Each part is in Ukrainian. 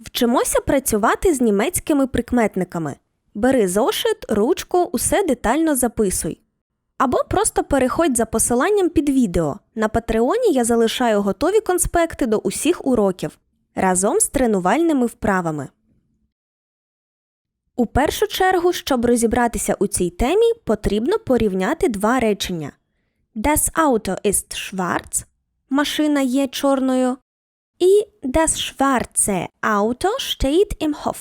Вчимося працювати з німецькими прикметниками. Бери зошит, ручку, усе детально записуй. Або просто переходь за посиланням під відео. На Патреоні я залишаю готові конспекти до усіх уроків разом з тренувальними вправами. У першу чергу, щоб розібратися у цій темі, потрібно порівняти два речення. Das Auto ist schwarz – машина є чорною. І das schwarze Auto steht im Hof.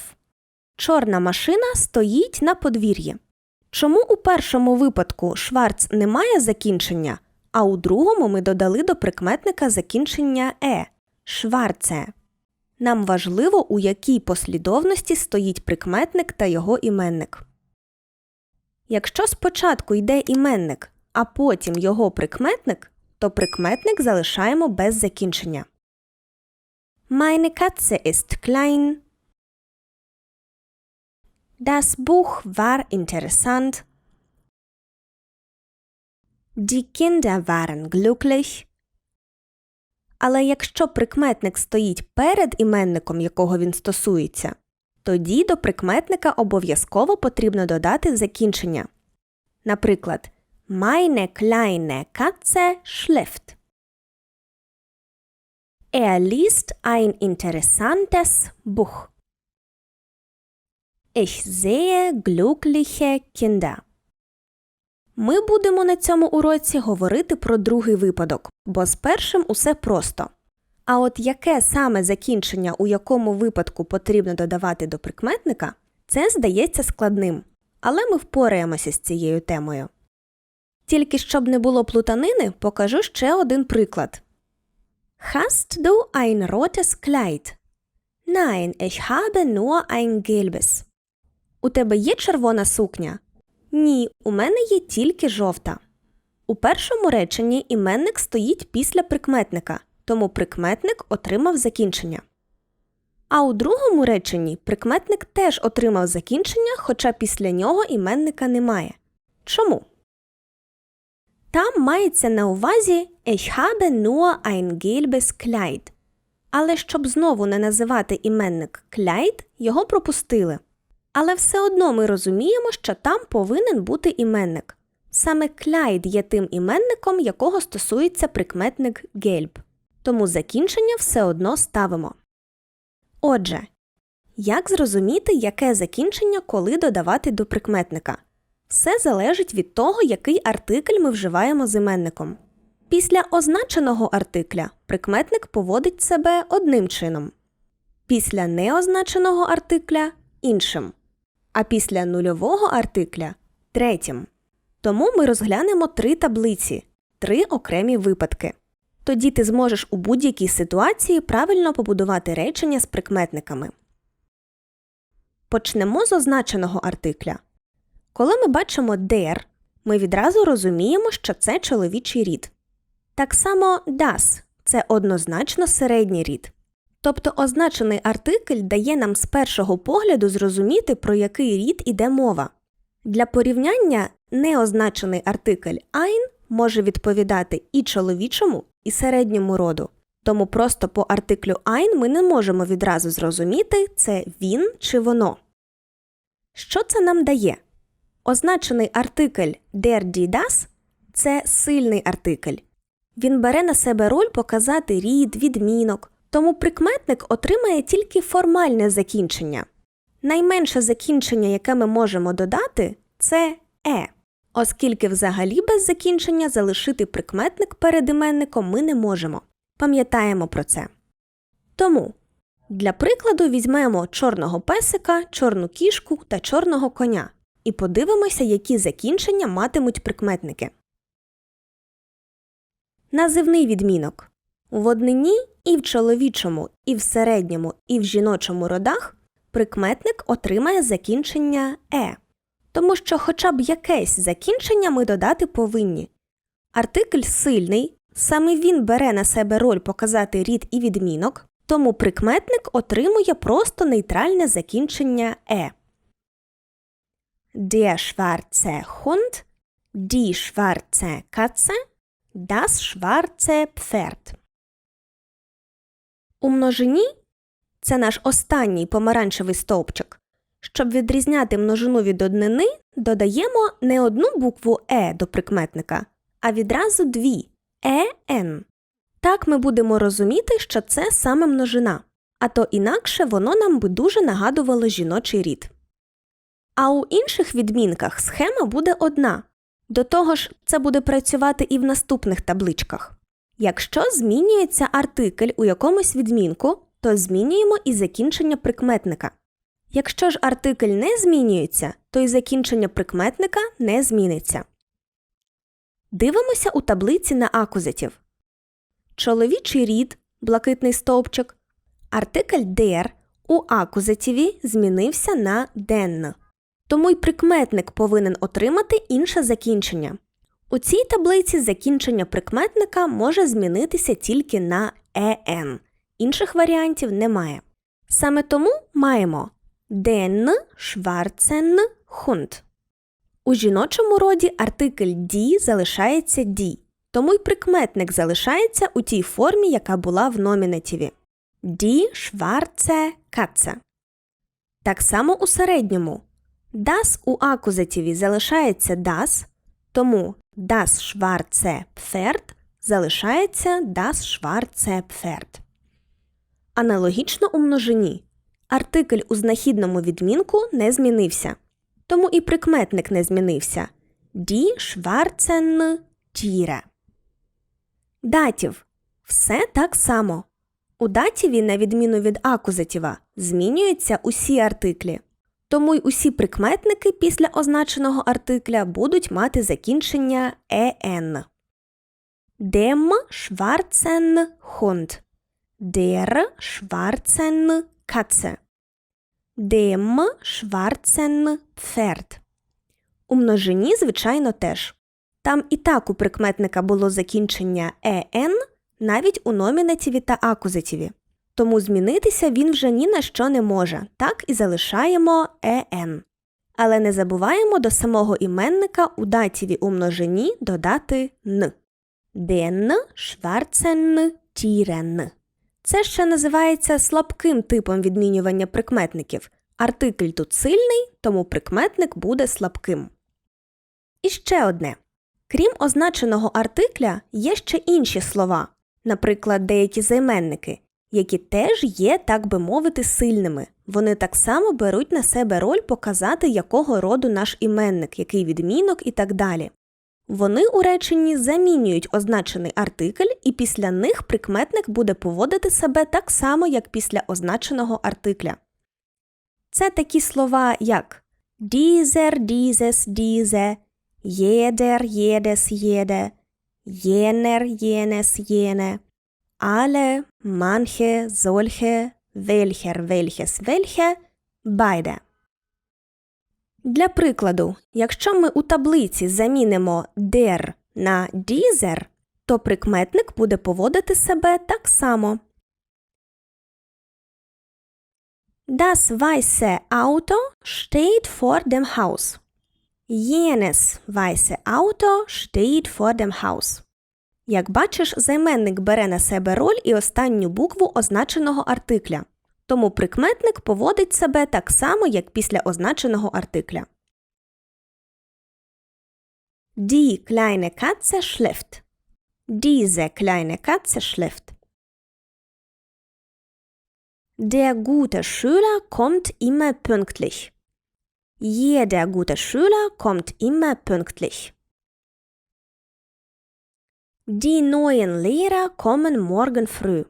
Чорна машина стоїть на подвір'ї. Чому у першому випадку шварц не має закінчення, а у другому ми додали до прикметника закінчення е шварце. Нам важливо, у якій послідовності стоїть прикметник та його іменник. Якщо спочатку йде іменник, а потім його прикметник, то прикметник залишаємо без закінчення. Meine Katze ist klein. Das Buch war interessant. Die Kinder waren glücklich. Але якщо прикметник стоїть перед іменником, якого він стосується, тоді до прикметника обов'язково потрібно додати закінчення. Наприклад, Meine kleine Katze schläft. Er liest ein interessantes Buch. Ich sehe glückliche Kinder. Ми будемо на цьому уроці говорити про другий випадок, бо з першим усе просто. А от яке саме закінчення у якому випадку потрібно додавати до прикметника, це здається складним. Але ми впораємося з цією темою. Тільки щоб не було плутанини, покажу ще один приклад. Hast du ein rotes Kleid? Nein, ich habe nur ein gelbes. У тебе є червона сукня? Ні, у мене є тільки жовта. У першому реченні іменник стоїть після прикметника, тому прикметник отримав закінчення. А у другому реченні прикметник теж отримав закінчення, хоча після нього іменника немає. Чому? Там мається на увазі Ich habe nur ein gelbes Kleid. Але щоб знову не називати іменник Kleid, його пропустили. Але все одно ми розуміємо, що там повинен бути іменник. Саме Kleid є тим іменником, якого стосується прикметник gelb. Тому закінчення все одно ставимо. Отже, як зрозуміти, яке закінчення коли додавати до прикметника? Все залежить від того, який артикль ми вживаємо з іменником. Після означеного артикля прикметник поводить себе одним чином, після неозначеного артикля іншим, а після нульового артикля третім. Тому ми розглянемо три таблиці, три окремі випадки. Тоді ти зможеш у будь-якій ситуації правильно побудувати речення з прикметниками. Почнемо з означеного артикля. Коли ми бачимо der, ми відразу розуміємо, що це чоловічий рід. Так само das – це однозначно середній рід. Тобто означений артикль дає нам з першого погляду зрозуміти, про який рід іде мова. Для порівняння неозначений артикль ein може відповідати і чоловічому, і середньому роду. Тому просто по артиклю ein ми не можемо відразу зрозуміти, це він чи воно. Що це нам дає? Означений артикль der die das – це сильний артикль. Він бере на себе роль показати рід, відмінок, тому прикметник отримає тільки формальне закінчення. Найменше закінчення, яке ми можемо додати, це е, оскільки взагалі без закінчення залишити прикметник перед іменником ми не можемо. Пам'ятаємо про це. Тому для прикладу візьмемо чорного песика, чорну кішку та чорного коня і подивимося, які закінчення матимуть прикметники. Називний відмінок. В однині і в чоловічому, і в середньому, і в жіночому родах прикметник отримає закінчення е, тому що хоча б якесь закінчення ми додати повинні. Артикль сильний, саме він бере на себе роль показати рід і відмінок, тому прикметник отримує просто нейтральне закінчення е. Der schwarze Hund, die schwarze Katze, das schwarze Pferd. У множині це наш останній помаранчевий стовпчик. Щоб відрізняти множину від однини, додаємо не одну букву Е до прикметника, а відразу дві ЕН. Так ми будемо розуміти, що це саме множина, а то інакше воно нам би дуже нагадувало жіночий рід. А у інших відмінках схема буде одна. До того ж, це буде працювати і в наступних табличках. Якщо змінюється артикль у якомусь відмінку, то змінюємо і закінчення прикметника. Якщо ж артикль не змінюється, то і закінчення прикметника не зміниться. Дивимося у таблиці на акузатів. Чоловічий рід, блакитний стовпчик, артикль der у акузативі змінився на den. Тому й прикметник повинен отримати інше закінчення. У цій таблиці закінчення прикметника може змінитися тільки на «en». Інших варіантів немає. Саме тому маємо den schwarzen Hund. У жіночому роді артикль die залишається die, тому й прикметник залишається у тій формі, яка була в номінативі. Die schwarze Katze. Так само у середньому. Das у акузативі залишається das, тому das schwarze Pferd залишається das schwarze Pferd. Аналогічно у множині. Артикль у знахідному відмінку не змінився, тому і прикметник не змінився. Die schwarzen Tiere. Датів. Все так само. У датіві, на відміну від акузатіва, змінюються усі артиклі. Тому й усі прикметники після означеного артикля будуть мати закінчення «en». Dem schwarzen Hund. Der schwarzen Katze. Dem schwarzen Pferd. У множині, звичайно, теж. Там і так у прикметника було закінчення «en», навіть у номінативі та акузативі. Тому змінитися він вже ні на що не може, так і залишаємо «en». Але не забуваємо до самого іменника у датіві у множині додати «н». Den schwarzen Tieren. Це ще називається слабким типом відмінювання прикметників. Артикль тут сильний, тому прикметник буде слабким. І ще одне. Крім означеного артикля, є ще інші слова, наприклад, деякі займенники, які теж є, так би мовити, сильними. Вони так само беруть на себе роль показати, якого роду наш іменник, який відмінок і так далі. Вони у реченні замінюють означений артикль, і після них прикметник буде поводити себе так само, як після означеного артикля. Це такі слова, як dieser, dieses, diese, jeder, jedes, jede, jener, jenes, jene, alle, manche, solche, welcher, welches, welche, beide. Для прикладу, якщо ми у таблиці замінимо der на dieser, то прикметник буде поводити себе так само. Das weiße Auto steht vor dem Haus. Jenes weiße Auto steht vor dem Haus. Як бачиш, займенник бере на себе роль і останню букву означеного артикля. Тому прикметник поводить себе так само, як після означеного артикля. Die kleine Katze schläft. Diese kleine Katze schläft. Der gute Schüler kommt immer pünktlich. Jeder gute Schüler kommt immer pünktlich. Die neuen Lehrer kommen morgen früh.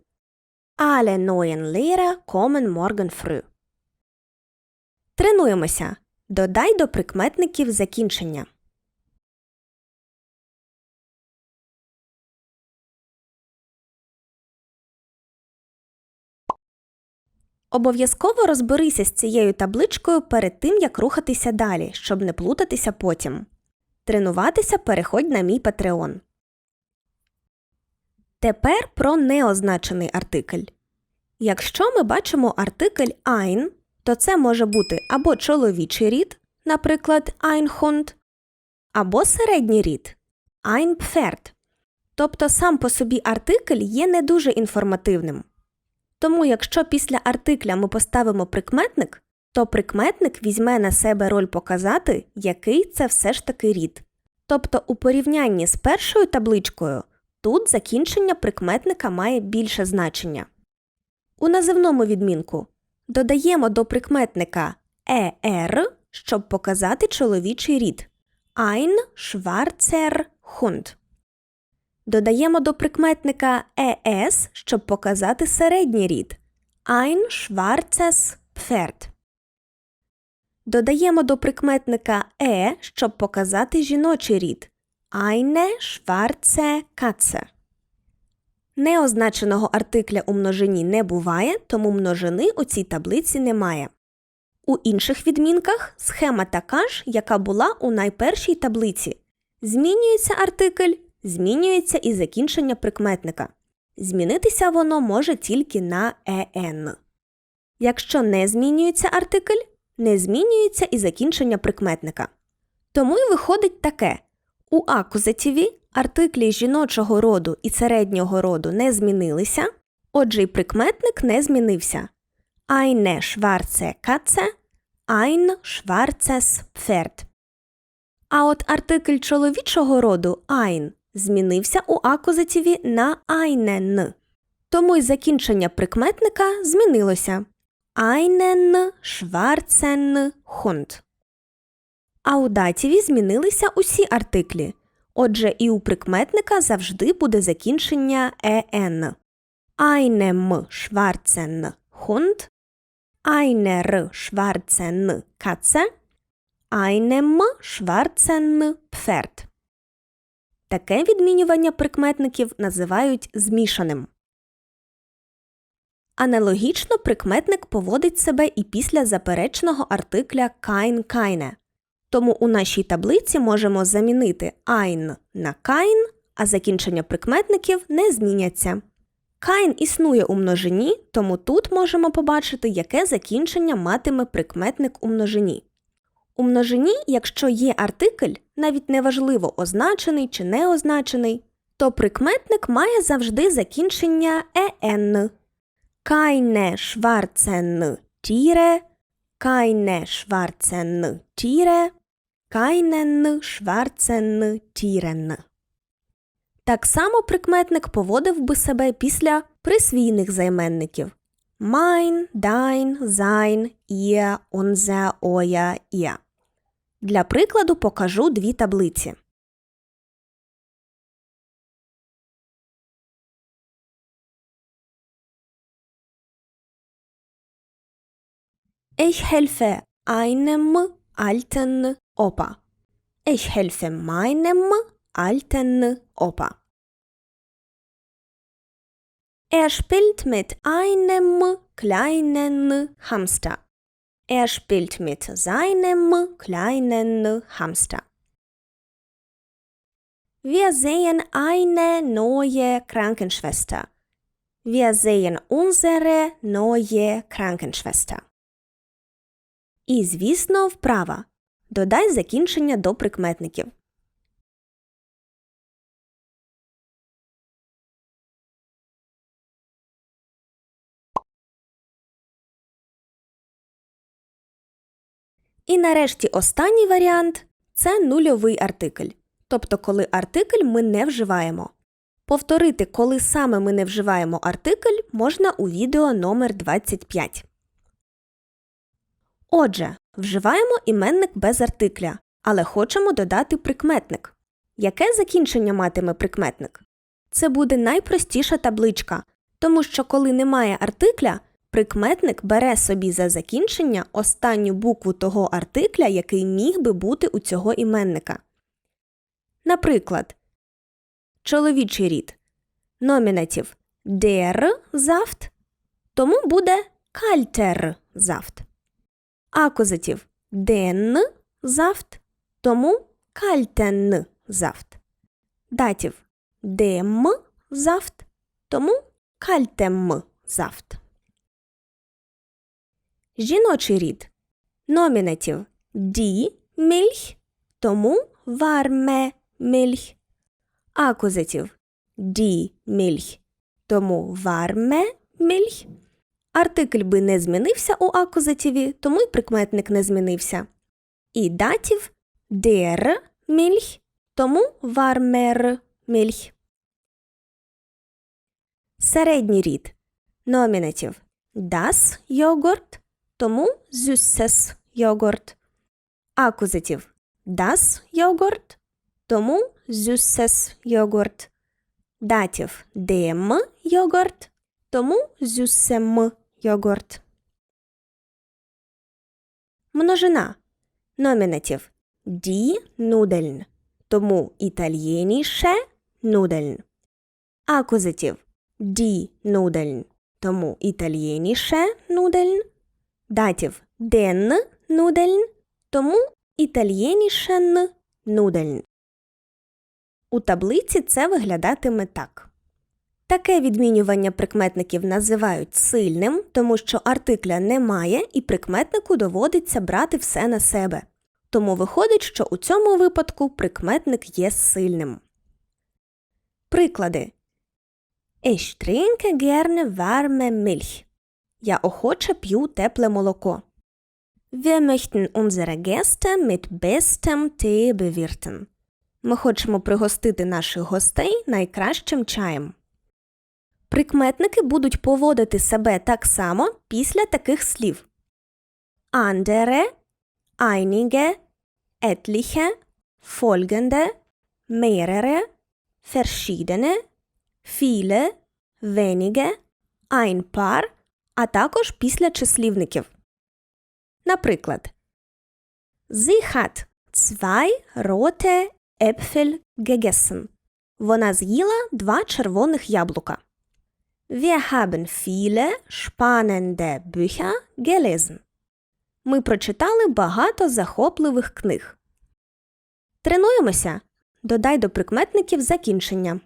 Alle neuen Lehrer kommen morgen früh. Тренуємося. Додай до прикметників закінчення. Обов'язково розберися з цією табличкою перед тим, як рухатися далі, щоб не плутатися потім. Тренуватися переходь на мій Patreon. Тепер про неозначений артикль. Якщо ми бачимо артикль ein, то це може бути або чоловічий рід, наприклад, ein або середній рід ein Pferd. Тобто сам по собі артикль є не дуже інформативним. Тому, якщо після артикля ми поставимо прикметник, то прикметник візьме на себе роль показати, який це все ж таки рід. Тобто у порівнянні з першою табличкою тут закінчення прикметника має більше значення. У називному відмінку додаємо до прикметника «ер», щоб показати чоловічий рід Ein schwarzer Hund. Додаємо до прикметника «es», щоб показати середній рід Ein schwarzes Pferd. Додаємо до прикметника е, щоб показати жіночий рід Eine schwarze Katze. Неозначеного артикля у множині не буває, тому множини у цій таблиці немає. У інших відмінках схема така ж, яка була у найпершій таблиці. Змінюється артикль, змінюється і закінчення прикметника. Змінитися воно може тільки на «ен». Якщо не змінюється артикль, не змінюється і закінчення прикметника. Тому й виходить таке: у акузативі артиклі жіночого роду і середнього роду не змінилися, отже, й прикметник не змінився. Eine schwarze Katze, ein schwarzes Pferd. А от артикль чоловічого роду ein змінився у акузативі на einen. Тому й закінчення прикметника змінилося. Einen schwarzen Hund. А у датіві змінилися усі артиклі. Отже, і у прикметника завжди буде закінчення «en». Einem schwarzen Hund, einer schwarzen Katze, einem schwarzen Pferd. Таке відмінювання прикметників називають змішаним. Аналогічно прикметник поводить себе і після заперечного артикля kein. Тому у нашій таблиці можемо замінити ein на kein, а закінчення прикметників не зміняться. Kein існує у множині, тому тут можемо побачити, яке закінчення матиме прикметник у множині. У множині, якщо є артикль, навіть неважливо означений чи не означений, то прикметник має завжди закінчення «en». Keine schwarzen Tiere, keine schwarzen Tiere, keinen schwarzen Tieren. Так само прикметник поводив би себе після присвійних займенників mein, dein, sein, ihr, unser, euer, ihr. Для прикладу покажу дві таблиці. Ich helfe einem alten Opa. Ich helfe meinem alten Opa. Er spielt mit einem kleinen Hamster. Er spielt mit seinem kleinen Hamster. Wir sehen eine neue Krankenschwester. Wir sehen unsere neue Krankenschwester. І, звісно, вправа. Додай закінчення до прикметників. І нарешті останній варіант це нульовий артикль. Тобто, коли артикль ми не вживаємо. Повторити, коли саме ми не вживаємо артикль, можна у відео номер 25. Отже, вживаємо іменник без артикля, але хочемо додати прикметник. Яке закінчення матиме прикметник? Це буде найпростіша табличка, тому що коли немає артикля, прикметник бере собі за закінчення останню букву того артикля, який міг би бути у цього іменника. Наприклад, чоловічий рід номінатив der Saft, тому буде kalter Saft. Акузатив den Saft, тому kalten Saft. Датів dem Saft, тому kaltem Saft. Жіночий рід номінатив die Milch, тому warme Milch. Акузатив die Milch, тому warme Milch. Артикль би не змінився у акузативі, тому й прикметник не змінився. І датів der Milch, тому warmer Milch. Середній рід. Номінатив das йогурт, тому süßes йогурт. Акузатив das йогурт, тому süßes йогурт. Датів dem йогурт, тому süßem йогурт. Множина. Номінатив die Nudeln, тому італійніше Nudeln. Акузатив die Nudeln, тому італійніше Nudeln. Датів den Nudeln, тому італійнішен Nudeln. У таблиці це виглядатиме так. Таке відмінювання прикметників називають сильним, тому що артикля немає і прикметнику доводиться брати все на себе. Тому виходить, що у цьому випадку прикметник є сильним. Приклади. Ich trinke gerne warme Milch. Я охоче п'ю тепле молоко. Wir möchten unsere Gäste mit bestem Tee bewirten. Ми хочемо пригостити наших гостей найкращим чаєм. Прикметники будуть поводити себе так само після таких слів. Andere, einige, etliche, folgende, mehrere, verschiedene, viele, wenige, ein paar, а також після числівників. Наприклад, Sie hat zwei rote Äpfel gegessen. Вона з'їла два червоних яблука. Wir haben viele spannende Bücher gelesen. Ми прочитали багато захопливих книг. Тренуємося. Додай до прикметників закінчення.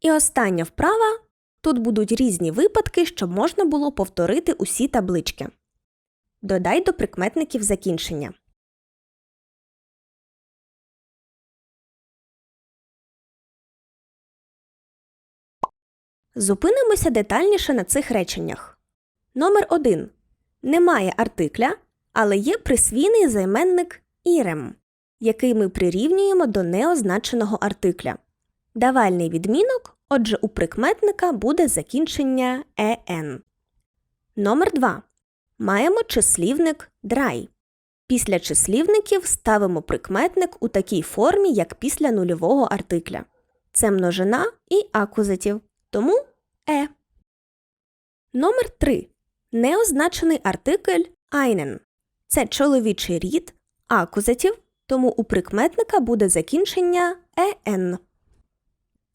І остання вправа. Тут будуть різні випадки, щоб можна було повторити усі таблички. Додай до прикметників закінчення. Зупинимося детальніше на цих реченнях. Номер 1. Немає артикля, але є присвійний займенник ірем, який ми прирівнюємо до неозначеного артикля. Давальний відмінок, отже, у прикметника буде закінчення «ен». Номер 2. Маємо числівник драй. Після числівників ставимо прикметник у такій формі, як після нульового артикля. Це множина і акузатив, тому е. Номер 3. Неозначений артикль einen. Це чоловічий рід, акузатив, тому у прикметника буде закінчення «ен».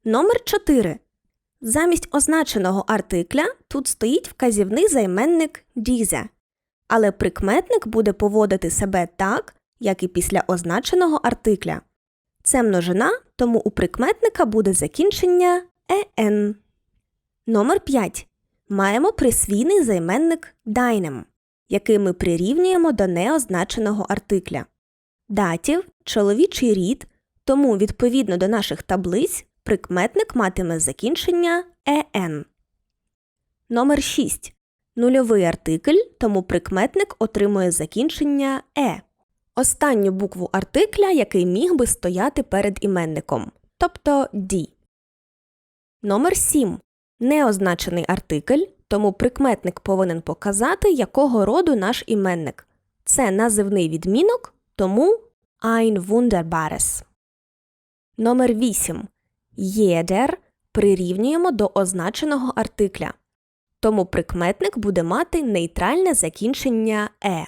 Номер 4. Замість означеного артикля тут стоїть вказівний займенник «diese», але прикметник буде поводити себе так, як і після означеного артикля. Це множина, тому у прикметника буде закінчення «ен». Номер 5. Маємо присвійний займенник «deinem», який ми прирівнюємо до неозначеного артикля. Датів чоловічий рід, тому відповідно до наших таблиць прикметник матиме закінчення «ен». Номер 6. Нульовий артикль, тому прикметник отримує закінчення е. Останню букву артикля, який міг би стояти перед іменником, тобто ді. Номер 7. Неозначений артикль, тому прикметник повинен показати, якого роду наш іменник. Це називний відмінок, тому ein wunderbares. Номер 8. Єдер прирівнюємо до означеного артикля. Тому прикметник буде мати нейтральне закінчення е.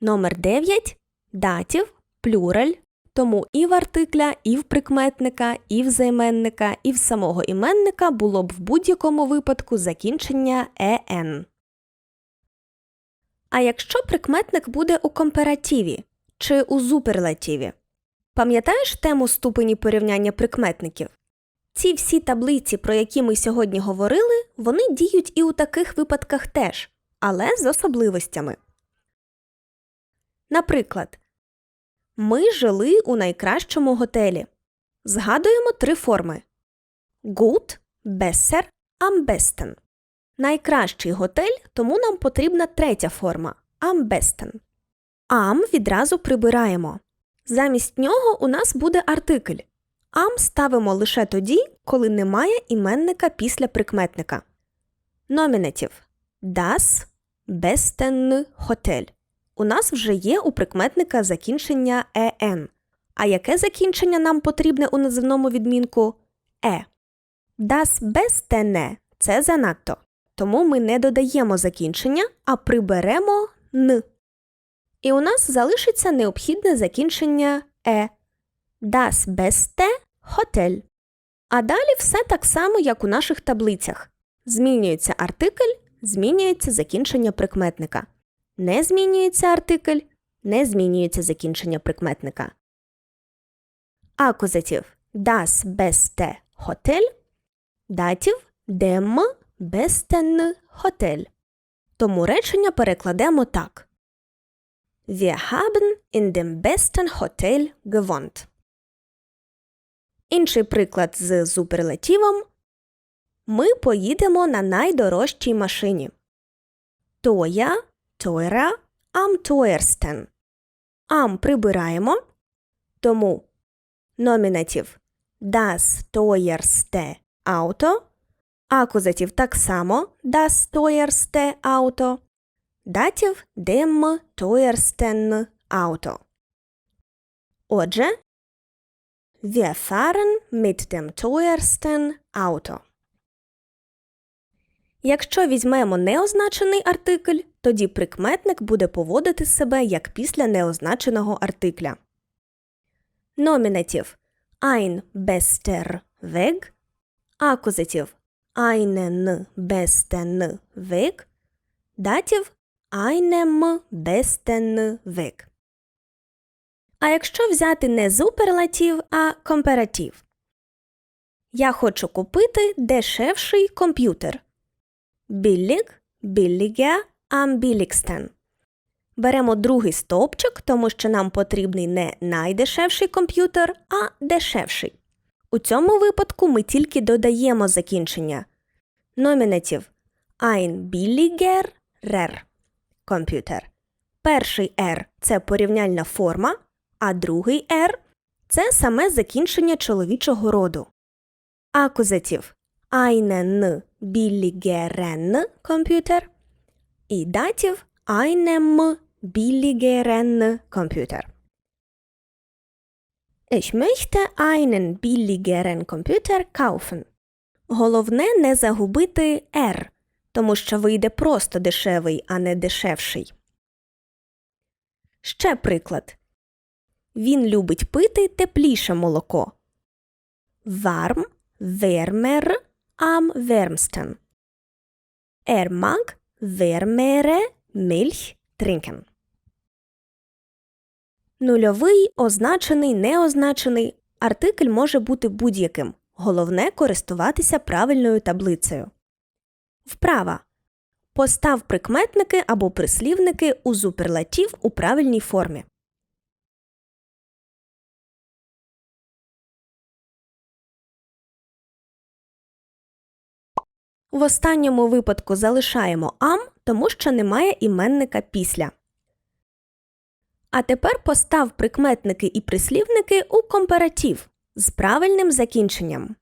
Номер 9. Датів плюраль. Тому і в артикля, і в прикметника, і в займенника, і в самого іменника було б в будь-якому випадку закінчення «ен». А якщо прикметник буде у комперативі чи у зуперлативі? Пам'ятаєш тему ступені порівняння прикметників? Ці всі таблиці, про які ми сьогодні говорили, вони діють і у таких випадках теж, але з особливостями. Наприклад, ми жили у найкращому готелі. Згадуємо три форми: Gut, besser, am. Найкращий готель, тому нам потрібна третя форма am besten. Am відразу прибираємо. Замість нього у нас буде артикль. Am ставимо лише тоді, коли немає іменника після прикметника. Номінатив Das besten Hotel. У нас вже є у прикметника закінчення «en». А яке закінчення нам потрібне у називному відмінку? Е. Das bestene – це занадто. Тому ми не додаємо закінчення, а приберемо н. І у нас залишиться необхідне закінчення е. Das beste Hotel. А далі все так само, як у наших таблицях. Змінюється артикль, змінюється закінчення прикметника. Не змінюється артикль, не змінюється закінчення прикметника. Акузатив das beste Hotel. Датів dem besten Hotel. Тому речення перекладемо так. Wir haben in dem besten Hotel gewohnt. Інший приклад з суперлативом. Ми поїдемо на найдорожчій машині. Тоя, тойра, am teuersten. Am прибираємо. Тому номінатив das teuerste Auto. Акузатив так само das teuerste Auto. Датів dem teuersten Auto. Отже, wir fahren mit dem teuersten Auto. Якщо візьмемо неозначений артикль, тоді прикметник буде поводити себе як після неозначеного артикля. Номінатив ein bester Weg, акузатив einen besten Weg, датів einem besten Weg. А якщо взяти не суперлатив, а комператив. Я хочу купити дешевший комп'ютер. Billiger, am billigsten. Беремо другий стовпчик, тому що нам потрібний не найдешевший комп'ютер, а дешевший. У цьому випадку ми тільки додаємо закінчення. Номінатив ein billiger rer комп'ютер. Перший R – це порівняльна форма, а другий R – це саме закінчення чоловічого роду. Акузатив einen billigeren комп'ютер і датів einem billigeren комп'ютер. Ich möchte einen billigeren Computer kaufen. Головне не загубити R, тому що вийде просто дешевий, а не дешевший. Ще приклад. Він любить пити тепліше молоко. Warm, wärmer, am wärmsten. Er mag wärmere Milch trinken. Нульовий, означений, неозначений артикль може бути будь-яким. Головне користуватися правильною таблицею. Вправа. Постав прикметники або прислівники у суперлатив у правильній формі. В останньому випадку залишаємо am, тому що немає іменника після. А тепер постав прикметники і прислівники у компаратив з правильним закінченням.